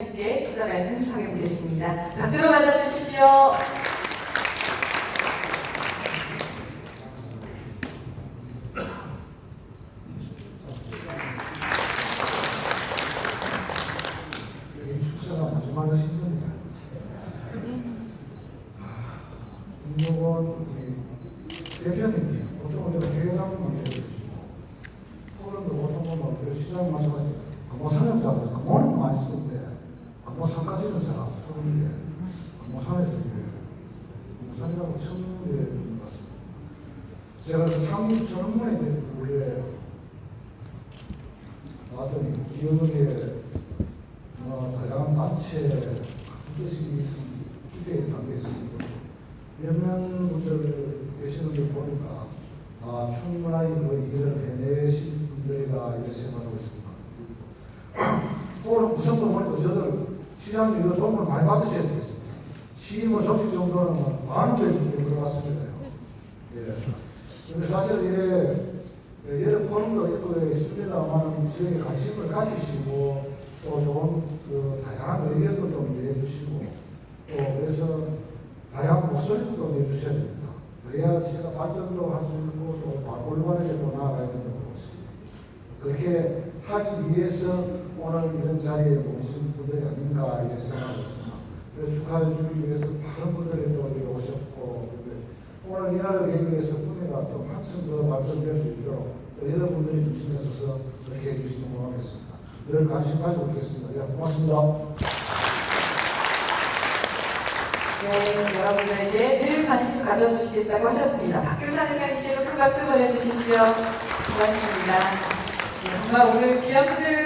함께 축사 말씀 청해 보겠습니다. 박수로 맞아주십시오. 이 축사가 프로그램도 보통 보면 그 시장 말씀하신 금호산을 잡아서 금호는 많이 쓰 쓰는데 금호산에서 이게 금호산이라고 처음 듣는 것 같습니다. 제가 그 창립 설문에 대해서 원래 나왔더니 기업의 어, 다양한 단체 뜻이 기대에 담겨 있습니다. 몇몇 분들 계시는 걸 보니까 아, 충분하게 그 일을 해내신 분들이다 이렇게 생각하고 있습니다. 오늘 구성도 보니까 저들 시장님 이거 도움을 많이 받으셔야 되겠습니다. 시뭐 조직 정도는 많은 데 들어갔습니다. 예. 근데 사실 이게 여러 포럼도 있고 있습니다만 지역에 관심을 가지시고 또 좋은 그 다양한 의견도 좀 내주시고 또 그래서 다양한 목소리도 내주셔야 됩니다. 그래야 제가 발전도 할 수 있고 또 올바르게 또 나아가야 된다고 보습니다 그렇게 하기 위해서 오늘 이런 자리에 모신 분들이 아닌가 이렇게 생각했습니다. 축하해 주기 위해서 많은 분들이 또 여기 오셨고 오늘 이 날을 계기 위해서 꿈이가 좀 한층 더 발전될 수 있도록 또 여러분들이 중심에 서서 그렇게 해주시면 고맙겠습니다. 늘 관심 가지고 있겠습니다. 예, 고맙습니다. 네, 여러분들에게 늘 관심 가져주시겠다고 하셨습니다. 박교사 회장님께도 큰 박수 보내주십시오. 고맙습니다. 네, 정말 오늘 귀한 분들